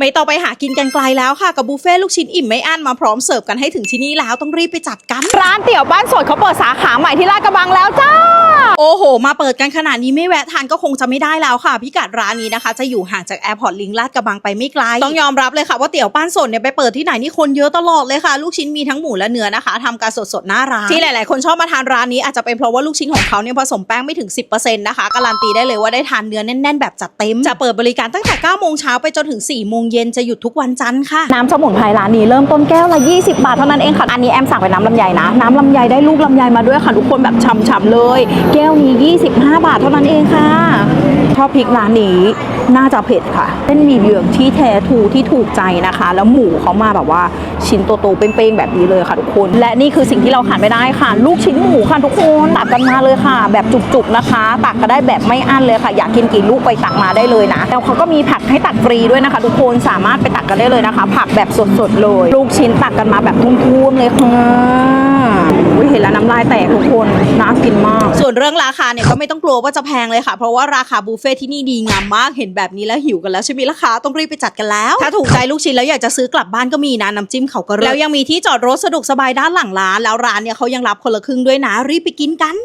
ไม่ต้องไปหากินกันไกลแล้วค่ะ กับบุฟเฟ่ต์ลูกชิ้นอิ่มไม่อั้นมาพร้อมเสิร์ฟกันให้ถึงที่นี่แล้วต้องรีบไปจัดกัน ร้านเตี๋ยวบ้านสดเขาเปิดสาขาใหม่ที่ลาดกระบังแล้วจ้า โอ้โห มาเปิดกันขนาดนี้ไม่แวะทานก็คงจะไม่ได้แล้วค่ะ พิกัดร้านนี้นะคะ จะอยู่ห่างจากแอร์พอร์ตลิงลาดกระบังไปไม่ไกล ต้องยอมรับเลยค่ะว่าเตี๋ยวป้านสดเนี่ยไปเปิดที่ไหนนี่คนเยอะตลอดเลยค่ะ ลูกชิ้นมีทั้งหมูและเนื้อนะคะทำการสดๆหน้าร้านที่หลายๆ คนชอบมาทานร้านนี้อาจจะเป็นเพราะว่าลูกชิ้นของเขาเนี่ยผสมแป้งไม่ถึง 10%นะคะการันตีได้เลยว่าได้ทานเนื้อแน่นๆ แบบจัดเต็ม จะเปิดบริการตั้งแต่9โมงเช้าไปจนถึง4โมงเย็นจะหยุดทุกวันจันทร์ค่ะน้ำสมุนไพรร้านนี้เริ่มต้นแก้วละ20 บาทเท่านั้นเองค่ะอันนี้แอมสั่งเป็นน้ำลำไยนะน้ำลำไยได้ลูกลำไยมาด้วยค่ะทุกคนแบบฉ่ำๆเลยแก้ววนี้ 25 บาทเท่านั้นเองค่ะ ชอบพริกร้านนี้น่าจะเผ็ดค่ะเส้นหมี่เหลืองที่แท้ทูที่ถูกใจนะคะ แล้วหมูเขามาแบบว่าชิ้นโตๆเป้งๆแบบนี้เลยค่ะทุกคน และนี่คือสิ่งที่เราขาดไม่ได้ค่ะ ลูกชิ้นหมูค่ะทุกคนตักกันมาเลยค่ะ แบบจุกๆนะคะ ตักก็ได้แบบไม่อั้นเลยค่ะ อยากกินกี่ลูกไปตักมาได้เลยนะแล้วเขาก็มีผักให้ตักฟรีด้วยนะคะ ทุกคนสามารถไปตักกันได้เลยนะคะ ผักแบบสดๆเลย ลูกชิ้นตักกันมาแบบทุ่มๆเลยค่ะำลายแตกทุกคนน่ากินมาก ส่วนเรื่องราคาเนี่ยก็ไม่ต้องกลัวว่าจะแพงเลยค่ะ เพราะว่าราคาบุฟเฟ่ที่นี่ดีงามมากเห็นแบบนี้แล้วหิวกันแล้วใช่ไหมล่ะคะต้องรีบไปจัดกันแล้ว ถ้าถูกใจลูกชิ้นแล้วอยากจะซื้อกลับบ้านก็มีนะน้ำจิ้มเขาก็เลิศแล้วยังมีที่จอดรถสะดวกสบายด้านหลังร้าน แล้วร้านเนี่ยเขายังรับคนละครึ่งด้วยนะรีบไปกินกัน